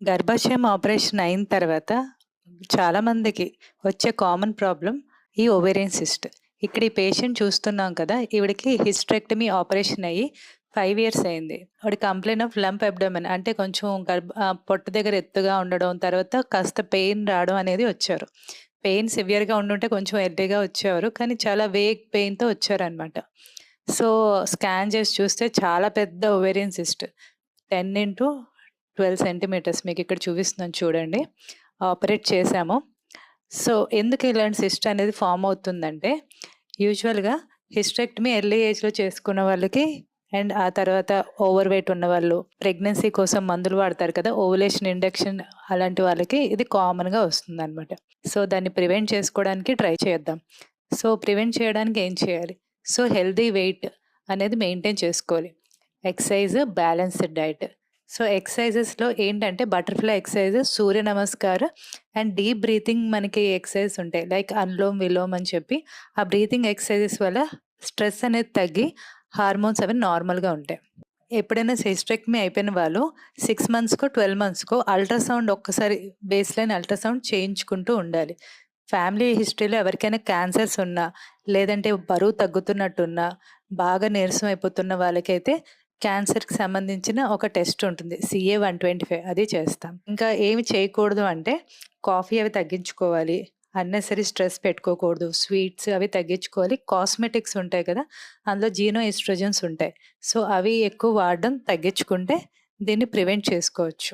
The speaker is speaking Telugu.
గర్భాశయం ఆపరేషన్ అయిన తర్వాత చాలామందికి వచ్చే కామన్ ప్రాబ్లం ఈ ఓవేరియన్ సిస్ట్. ఇక్కడ ఈ పేషెంట్ చూస్తున్నాం కదా! ఈవిడికి హిస్ట్రెక్టమీ ఆపరేషన్ అయ్యి ఫైవ్ ఇయర్స్ అయింది. ఆవిడ కంప్లైంట్ ఆఫ్ లంప్ అబ్డోమెన్ అంటే కొంచెం గర్భ పొట్టు పొట్ట దగ్గర ఎత్తుగా ఉండడం, తర్వాత కాస్త పెయిన్ రావడం అనేది వచ్చారు. పెయిన్ సివియర్‌గా ఉండుంటే కొంచెం ఎర్లీగా వచ్చేవారు. కానీ చాలా వేగ్ పెయిన్‌తో వచ్చారనమాట. సో, స్కాన్ చేసి చూస్తే చాలా పెద్ద ovarian cyst. Ten into 10 centimetres మీకు ఇక్కడ చూపిస్తున్నాను చూడండి. ఆపరేట్ చేశాము. సో, ఎందుకు ఇలాంటి సిస్ట్ అనేది ఫామ్ అవుతుందంటే, యూజువల్‌గా హిస్టెక్టమీ ఎర్లీ ఏజ్‌లో చేసుకున్న వాళ్ళకి అండ్ ఆ తర్వాత ఓవర్ వెయిట్ ఉన్న వాళ్ళు ప్రెగ్నెన్సీ కోసం మందులు వాడతారు కదా! ఓవులేషన్ ఇండక్షన్ అలాంటి వాళ్ళకి ఇది కామన్‌గా వస్తుందనమాట. సో, దాన్ని ప్రివెంట్ చేసుకోవడానికి ట్రై చేద్దాం. సో, ప్రివెంట్ చేయడానికి ఏం చేయాలి? సో, హెల్దీ వెయిట్ అనేది మెయింటైన్ చేసుకోవాలి. Exercise, balanced diet. సో, ఎక్సర్సైజెస్‌లో ఏంటంటే butterfly exercises Surya Namaskaram and deep breathing మనకి ఎక్సర్సైజ్ ఉంటాయి. లైక్ అనులోమ్, విలోమ్ అని చెప్పి ఆ బ్రీతింగ్ ఎక్సర్సైజెస్ వల్ల స్ట్రెస్ అనేది తగ్గి హార్మోన్స్ అవి నార్మల్‌గా ఉంటాయి. ఎప్పుడైనా హిస్టరెక్టమీ అయిపోయిన వాళ్ళు సిక్స్ మంత్స్‌కో, 12 మంత్స్‌కో అల్ట్రాసౌండ్ ఒక్కసారి బేస్ లైన్ అల్ట్రాసౌండ్ చేయించుకుంటూ ఉండాలి. ఫ్యామిలీ హిస్టరీలో ఎవరికైనా క్యాన్సర్స్ ఉన్నా, లేదంటే బరువు తగ్గుతున్నట్టున్నా, బాగా నీరసం అయిపోతున్న వాళ్ళకైతే క్యాన్సర్‌కి సంబంధించిన ఒక టెస్ట్ ఉంటుంది. సీఏ 125 అది చేస్తాం. ఇంకా ఏమి చేయకూడదు అంటే కాఫీ అవి తగ్గించుకోవాలి. అన్నెసరీ స్ట్రెస్ పెట్టుకోకూడదు. స్వీట్స్ అవి తగ్గించుకోవాలి. కాస్మెటిక్స్ ఉంటాయి కదా! అందులో జీనో ఎస్ట్రోజన్స్ ఉంటాయి. సో, అవి ఎక్కువ వాడడం తగ్గించుకుంటే దీన్ని ప్రివెంట్ చేసుకోవచ్చు.